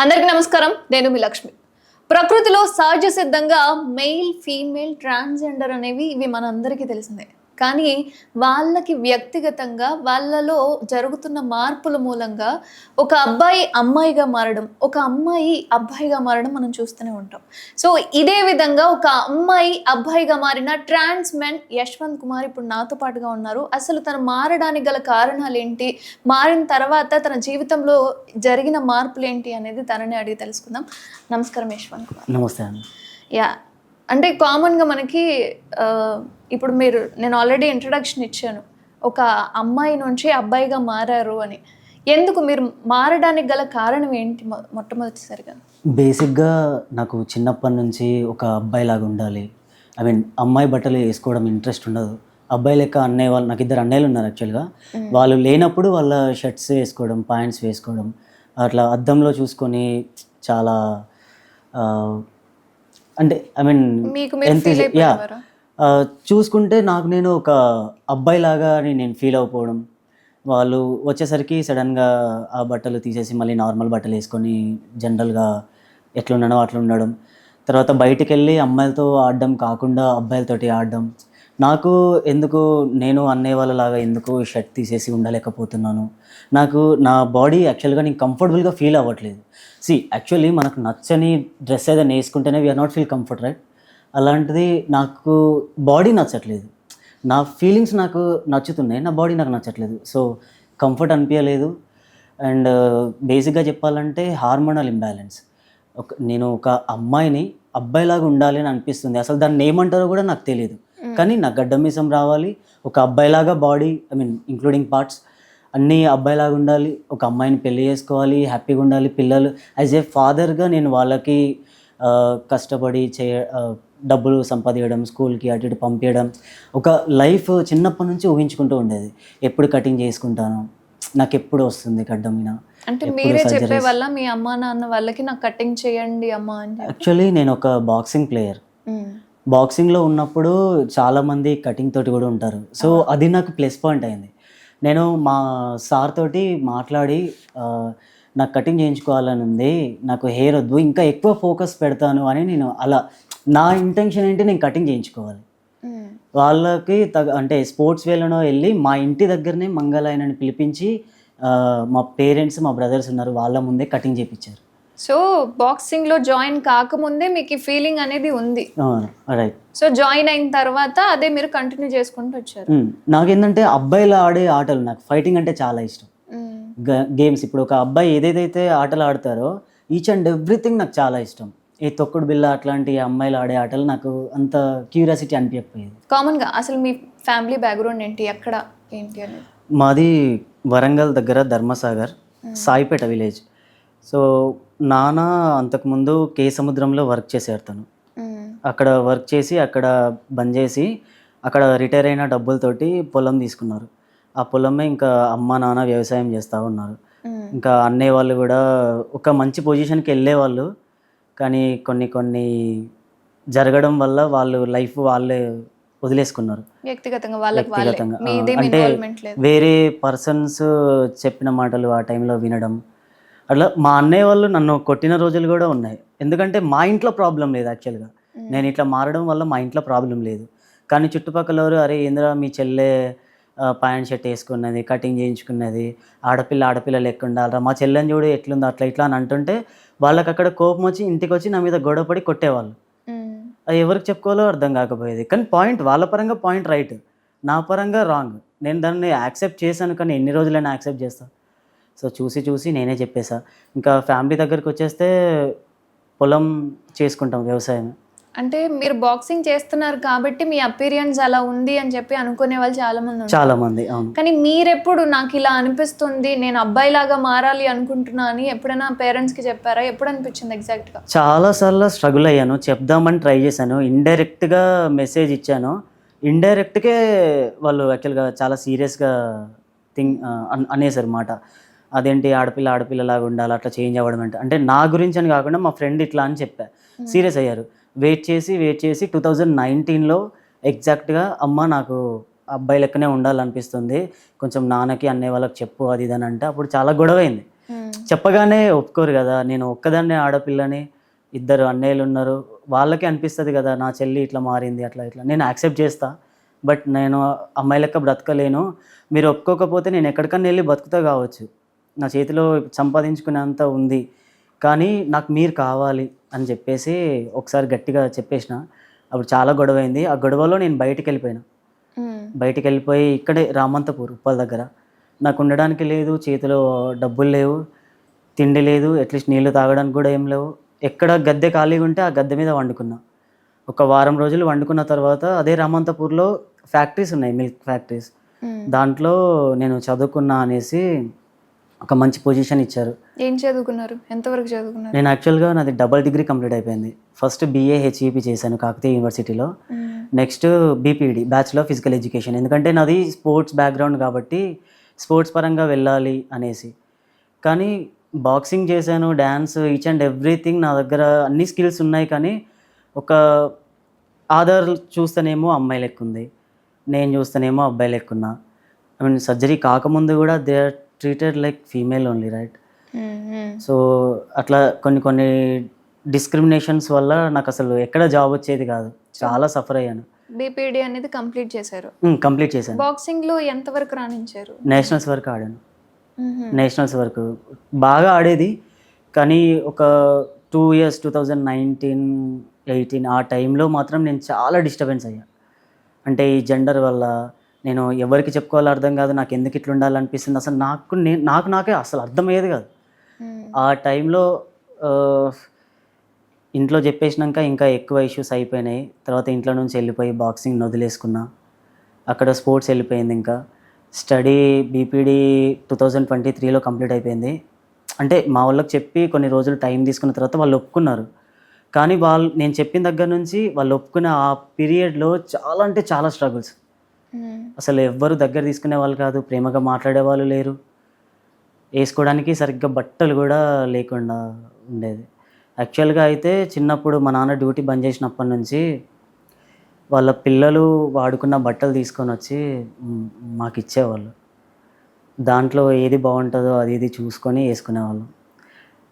అందరికీ నమస్కారం. నేను మీ లక్ష్మి. ప్రకృతిలో సహజ సిద్ధంగా మెయిల్ ఫీమేల్ ట్రాన్స్జెండర్ అనేవి ఇవి మనందరికీ తెలిసిందే. కానీ వాళ్ళకి వ్యక్తిగతంగా వాళ్ళలో జరుగుతున్న మార్పుల మూలంగా ఒక అబ్బాయి అమ్మాయిగా మారడం ఒక అమ్మాయి అబ్బాయిగా మారడం మనం చూస్తూనే ఉంటాం. సో ఇదే విధంగా ఒక అమ్మాయి అబ్బాయిగా మారిన ట్రాన్స్ మెన్ యశ్వంత్ కుమార్ ఇప్పుడు నాతో పాటుగా ఉన్నారు. అసలు తను మారడానికి గల కారణాలు ఏంటి? మారిన తర్వాత తన జీవితంలో జరిగిన మార్పులు ఏంటి అనేది తనని అడిగి తెలుసుకుందాం. నమస్కారం యశ్వంత్ కుమార్. నమస్తే యా అంటే కామన్గా మనకి ఆ, ఇప్పుడు మీరు నేను ఆల్రెడీ ఇంట్రడక్షన్ ఇచ్చాను. ఒక అమ్మాయి నుంచి అబ్బాయిగా మారారు అని. ఎందుకు మీరు మారడానికి గల కారణం ఏంటి మొట్టమొదటిసారిగా? బేసిక్గా నాకు చిన్నప్పటి నుంచి ఒక అబ్బాయి లాగా ఉండాలి. ఐ మీన్ అమ్మాయి బట్టలు వేసుకోవడం ఇంట్రెస్ట్ ఉండదు. అబ్బాయి లెక్క అన్నయ్య వాళ్ళు నాకు ఇద్దరు అన్నయ్యలు ఉన్నారు యాక్చువల్గా వాళ్ళు లేనప్పుడు వాళ్ళ షర్ట్స్ వేసుకోవడం ప్యాంట్స్ వేసుకోవడం అట్లా అద్దంలో చూసుకొని చాలా అంటే ఐ మీన్ అయిపోయేవారా చూసుకుంటే నాకు నేను ఒక అబ్బాయి లాగా అని నేను ఫీల్ అయిపోవడం వాళ్ళు వచ్చేసరికి సడన్గా ఆ బట్టలు తీసేసి మళ్ళీ నార్మల్ బట్టలు వేసుకొని జనరల్గా ఎట్లున్నానో అట్లా ఉండడం. తర్వాత బయటికి వెళ్ళి అమ్మాయిలతో ఆడడం కాకుండా అబ్బాయిలతోటి ఆడడం. నాకు ఎందుకు నేను అన్నయ్య వాళ్ళలాగా ఎందుకు షర్ట్ తీసేసి ఉండలేకపోతున్నాను? నాకు నా బాడీ యాక్చువల్గా నేను కంఫర్టబుల్గా ఫీల్ అవ్వట్లేదు. సి యాక్చువల్లీ మనకు నచ్చని డ్రెస్ ఏదైనా వేసుకుంటేనే we're not feel comfort right అలాంటిది నాకు బాడీ నచ్చట్లేదు. నా ఫీలింగ్స్ నాకు నచ్చుతున్నాయి నా బాడీ నాకు నచ్చట్లేదు. సో కంఫర్ట్ అనిపించలేదు. అండ్ బేసిక్గా చెప్పాలంటే హార్మోనల్ ఇంబ్యాలెన్స్ ఒక నేను ఒక అమ్మాయిని అబ్బాయిలాగా ఉండాలి అని అనిపిస్తుంది. అసలు దాన్ని ఏమంటారో కూడా నాకు తెలియదు. కానీ నా గడ్డం మీసం రావాలి. ఒక అబ్బాయిలాగా body I mean including parts అన్నీ అబ్బాయిలాగా ఉండాలి. ఒక అమ్మాయిని పెళ్ళి చేసుకోవాలి హ్యాపీగా ఉండాలి. పిల్లలు యాజ్ ఏ ఫాదర్గా నేను వాళ్ళకి ఆ, కష్టపడి చే ఆ, డబ్బులు సంపాదించడం స్కూల్కి అటు ఇటు పంపించడం ఒక లైఫ్ చిన్నప్పటి నుంచి ఊహించుకుంటూ ఉండేది. ఎప్పుడు కటింగ్ చేసుకుంటాను నాకు ఎప్పుడు వస్తుంది గడ్డం మీద? అంటే మీరే చెప్పే. వల్ల మీ అమ్మ నాన్న వాళ్ళకి నాకు కటింగ్ చేయండి అమ్మ అని యాక్చువల్లీ నేను ఒక బాక్సింగ్ ప్లేయర్. బాక్సింగ్లో ఉన్నప్పుడు చాలామంది కటింగ్ తోటి కూడా ఉంటారు. సో అది నాకు ప్లస్ పాయింట్ అయింది. నేను మా సార్ తోటి మాట్లాడి నాకు కటింగ్ చేయించుకోవాలని ఉంది నాకు హెయిర్ వద్దు ఇంకా ఎక్కువ ఫోకస్ పెడతాను అని నేను అలా నా ఇంటెన్షన్ ఏంటి నేను కటింగ్ చేయించుకోవాలి. ఉమ్. వాళ్ళకి తగ అంటే స్పోర్ట్స్ వేలోనో వెళ్ళి మా ఇంటి దగ్గరనే మంగళాయనని పిలిపించి మా పేరెంట్స్ మా బ్రదర్స్ ఉన్నారు. వాళ్ళ ముందే కటింగ్ చేయించారు సో బాక్సింగ్లో జాయిన్ కాకముందే మీకు ఈ ఫీలింగ్ అనేది ఉంది. రైట్ సో జాయిన్ అయిన తర్వాత అదే మీరు కంటిన్యూ చేసుకుంటూ వచ్చారు. నాకేంటంటే అబ్బాయిలు ఆడే ఆటలు నాకు ఫైటింగ్ అంటే చాలా ఇష్టం. ఉమ్. గేమ్స్ ఇప్పుడు ఒక అబ్బాయి ఏదేదైతే ఆటలు ఆడతారో ఈచ్ అండ్ ఎవ్రీథింగ్ నాకు చాలా ఇష్టం. ఈ తొక్కుడు బిల్ల అట్లాంటి అమ్మాయిలు ఆడే ఆటలు నాకు అంత క్యూరియాసిటీ అనిపించకపోయేది కామన్గా అసలు మీ ఫ్యామిలీ బ్యాక్గ్రౌండ్ ఏంటి? ఎక్కడ ఏంటి అనేది? మాది వరంగల్ దగ్గర ధర్మసాగర్ సాయిపేట విలేజ్. సో నాన్న అంతకుముందు కే సముద్రంలో వర్క్ చేశారు తను. అక్కడ వర్క్ చేసి అక్కడ బంద్ చేసి అక్కడ రిటైర్ అయిన డబ్బులతోటి పొలం తీసుకున్నారు. ఆ పొలమే ఇంకా అమ్మ నాన్న వ్యవసాయం చేస్తూ ఉన్నారు. ఇంకా అన్నయ్య వాళ్ళు కూడా ఒక మంచి పొజిషన్కి వెళ్ళేవాళ్ళు. కానీ కొన్ని కొన్ని జరగడం వల్ల వాళ్ళు లైఫ్ వాళ్ళే వదిలేసుకున్నారు. వ్యక్తిగతంగా అంటే వేరే పర్సన్స్ చెప్పిన మాటలు ఆ టైంలో వినడం. అట్లా మా అన్నయ్య వాళ్ళు నన్ను కొట్టిన రోజులు కూడా ఉన్నాయి. ఎందుకంటే మా ఇంట్లో ప్రాబ్లం లేదు యాక్చువల్గా నేను ఇట్లా మారడం వల్ల మా ఇంట్లో ప్రాబ్లం లేదు. కానీ చుట్టుపక్కల ఎవరు అరే ఏంద్రా మీ చెల్లె ప్యాంట్ షర్ట్ వేసుకున్నది కటింగ్ చేయించుకున్నది ఆడపిల్ల ఆడపిల్ల లెక్క ఉండాలరా మా చెల్లెని చూడు ఎట్లుందో అట్లా ఇట్లా అని అంటుంటే వాళ్ళకి అక్కడ కోపం వచ్చి ఇంటికి వచ్చి నా మీద గొడవపడి కొట్టేవాళ్ళు. అది ఎవరికి చెప్పుకోవాలో అర్థం కాకపోయేది. కానీ పాయింట్ వాళ్ళ పరంగా పాయింట్ రైట్ నా పరంగా రాంగ్. నేను దాన్ని యాక్సెప్ట్ చేశాను కానీ ఎన్ని రోజులైనా యాక్సెప్ట్ చేస్తాను సో చూసి చూసి నేనే చెప్పేసా. ఇంకా ఫ్యామిలీ దగ్గరికి వచ్చేస్తే పొలం చేసుకుంటాం వ్యవసాయం. అంటే మీరు బాక్సింగ్ చేస్తున్నారు కాబట్టి మీ అపీరియన్స్ అలా ఉంది అని చెప్పి అనుకునే వాళ్ళు చాలా మంది చాలా మంది అవును. కానీ మీరెప్పుడు నాకు ఇలా అనిపిస్తుంది నేను అబ్బాయిలాగా మారాలి అనుకుంటున్నా అని ఎప్పుడైనా పేరెంట్స్కి చెప్పారా? ఎప్పుడు అనిపించింది ఎగ్జాక్ట్గా? చాలాసార్లు స్ట్రగుల్ అయ్యాను. చెప్దామని ట్రై చేశాను. ఇండైరెక్ట్గా మెసేజ్ ఇచ్చాను. ఇండైరెక్ట్గా వాళ్ళు యాక్చువల్గా చాలా సీరియస్గా థింగ్ అనేసారు మాట. అదేంటి ఆడపిల్ల ఆడపిల్లలాగా ఉండాలి అట్లా చేంజ్ అవ్వడం అంటే అంటే నా గురించి అని కాకుండా మా ఫ్రెండ్ ఇట్లా అని చెప్పా. సీరియస్ అయ్యారు. వెయిట్ చేసి వెయిట్ చేసి టూ థౌజండ్ నైన్టీన్లో ఎగ్జాక్ట్గా అమ్మ నాకు అబ్బాయి లెక్కనే ఉండాలనిపిస్తుంది. కొంచెం నాన్నకి అన్నయ్య వాళ్ళకి చెప్పు అది ఇది అని అంటే అప్పుడు చాలా గొడవ అయింది చెప్పగానే ఒప్పుకోరు కదా నేను ఒక్కదాన్నే ఆడపిల్లని ఇద్దరు అన్నయ్యలు ఉన్నారు వాళ్ళకి అనిపిస్తుంది కదా నా చెల్లి ఇట్లా మారింది అట్లా ఇట్లా. నేను యాక్సెప్ట్ చేస్తా బట్ నేను అమ్మాయి లెక్క బ్రతకలేను. మీరు ఒప్పుకోకపోతే నేను ఎక్కడికన్నా వెళ్ళి బతుకుతా కావచ్చు. నా చేతిలో సంపాదించుకునేంత ఉంది కానీ నాకు మీరు కావాలి. అని చెప్పేసి ఒకసారి గట్టిగా చెప్పేసిన. అప్పుడు చాలా గొడవ అయింది ఆ గొడవలో నేను బయటికి వెళ్ళిపోయినా బయటికి వెళ్ళిపోయి ఇక్కడే రామంతపూర్ ఉప్పల్ దగ్గర. నాకు ఉండడానికి లేదు చేతిలో డబ్బులు లేవు తిండి లేదు అట్లీస్ట్ నీళ్ళు తాగడానికి కూడా ఏం లేవు. ఎక్కడ గద్దె ఖాళీగా ఉంటే ఆ గద్దె మీద వండుకున్నా. ఒక వారం రోజులు వండుకున్న తర్వాత అదే రామంతపూర్లో ఫ్యాక్టరీస్ ఉన్నాయి మిల్క్ ఫ్యాక్టరీస్. దాంట్లో నేను చదువుకున్నా అనేసి ఒక మంచి పొజిషన్ ఇచ్చారు. ఏం చదువుకున్నారు? ఎంతవరకు చదువుకున్నారు? నేను యాక్చువల్గా నాది డబల్ డిగ్రీ కంప్లీట్ అయిపోయింది. ఫస్ట్ బీఏ హెచ్ఈపి చేశాను కాకతీయ యూనివర్సిటీలో. Next BPD bachelor physical education ఎందుకంటే నాది స్పోర్ట్స్ బ్యాక్గ్రౌండ్ కాబట్టి స్పోర్ట్స్ పరంగా వెళ్ళాలి అనేసి. కానీ బాక్సింగ్ చేశాను డ్యాన్స్ ఈచ్ అండ్ ఎవ్రీథింగ్ నా దగ్గర అన్ని స్కిల్స్ ఉన్నాయి కానీ ఒక ఆధార్ చూస్తేనేమో అమ్మాయి లెక్క ఉంది నేను చూస్తేనేమో అబ్బాయి లెక్క ఉన్నా ఐ మీన్ సర్జరీ కాకముందు కూడా they are treated like female only right so అట్లా కొన్ని కొన్ని డిస్క్రిమినేషన్స్ వల్ల నాకు అసలు ఎక్కడ జాబ్ వచ్చేది కాదు. చాలా సఫర్ అయ్యాను. బీపీడీ అనేది కంప్లీట్ చేశారు. కంప్లీట్ చేశాను. బాక్సింగ్లో ఎంతవరకు రాణించారు? నేషనల్స్ వరకు ఆడాను. నేషనల్స్ వరకు. బాగా ఆడేది కానీ ఒక two years two thousand nineteen eighteen ఆ టైంలో మాత్రం నేను చాలా డిస్టర్బెన్స్ అయ్యా. అంటే ఈ జెండర్ వల్ల నేను ఎవరికి చెప్పుకోవాలో అర్థం కాదు నాకు ఎందుకు ఇట్లా ఉండాలనిపిస్తుంది అసలు నాకు నేను నాకు నాకే అసలు అర్థమయ్యేది కాదు. ఆ టైంలో ఇంట్లో చెప్పేసినాక ఇంకా ఎక్కువ ఇష్యూస్ అయిపోయినాయి. తర్వాత ఇంట్లో నుంచి వెళ్ళిపోయి బాక్సింగ్ వదిలేసుకున్నా అక్కడ స్పోర్ట్స్ వెళ్ళిపోయింది ఇంకా. Study BPD two thousand twenty త్రీలో కంప్లీట్ అయిపోయింది. అంటే మా వాళ్ళకి చెప్పి కొన్ని రోజులు టైం తీసుకున్న తర్వాత వాళ్ళు ఒప్పుకున్నారు. కానీ వాళ్ళు నేను చెప్పిన దగ్గర నుంచి వాళ్ళు ఒప్పుకున్న ఆ పీరియడ్లో చాలా అంటే చాలా స్ట్రగుల్స్ అసలు ఎవ్వరు దగ్గర తీసుకునే వాళ్ళు కాదు ప్రేమగా మాట్లాడే వాళ్ళు లేరు. వేసుకోవడానికి సరిగ్గా బట్టలు కూడా లేకుండా ఉండేది. యాక్చువల్గా అయితే చిన్నప్పుడు మా నాన్న డ్యూటీ బంద్ చేసినప్పటి నుంచి వాళ్ళ పిల్లలు వాడుకున్న బట్టలు తీసుకొని వచ్చి మాకు ఇచ్చేవాళ్ళు. దాంట్లో ఏది బాగుంటుందో అది ఇది చూసుకొని వేసుకునేవాళ్ళం.